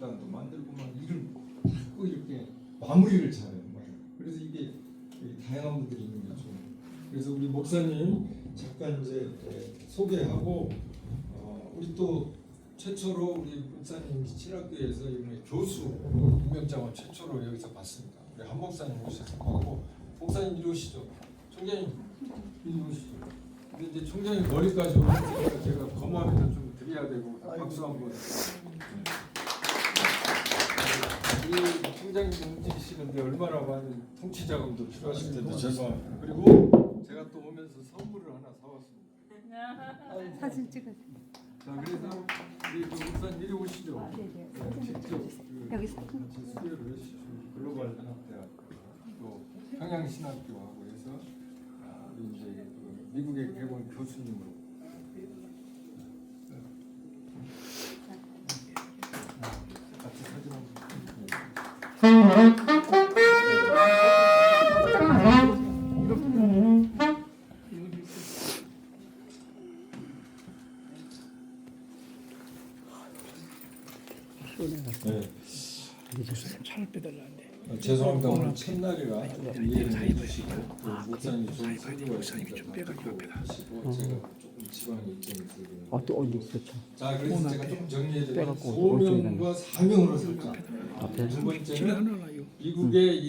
교수단도 만들고 막 이런 자꾸 이렇게 마무리를 잘해요. 막. 그래서 이게 이 다양한 분들이 있는 게 좋은. 그래서 우리 목사님 잠깐 이제 예, 소개하고 어, 우리 또 최초로 우리 목사님 신학교에서 이번에 교수 임명장을 최초로 여기서 받습니다. 우리 한 목사님 오셔서 받고 목사님 이리 오시죠. 총장님 이리 오시죠. 근데 이제 총장님 머리까지 오니까 제가 거마비도 좀 드려야 되고 박수 한번. 총장님 움직이시는데 얼마나 많은 통치 자금도 필요하실 텐데 죄송합니다. 그리고 제가 또 오면서 선물을 하나 사왔습니다. 사진 찍어. 자 그래서 우리 그 목사님 이리 오시죠. 네네. 네, 직접 그 여기 서- 같이 수료를 해주시고 글로벌 한학대학교 또 평양신학교하고 해서 아, 우리 이제 그 미국에 개원 교수님으로 같이 사진 한번 네. 차를 빼달라는데 어, 죄송합니다 오늘 첫날이라 이해를 해주시고 또 목사님 좋은 설교가 목사님이 좀 빼가지고 앞에다. 하시고 제가 조금 지방에 일정이 있어서 아, 또 어디 있었죠? 자 그래서 제가 좀 빼갖고 어디 소명과 사명으로 설정 앞에? 두 번째는. 미국의 이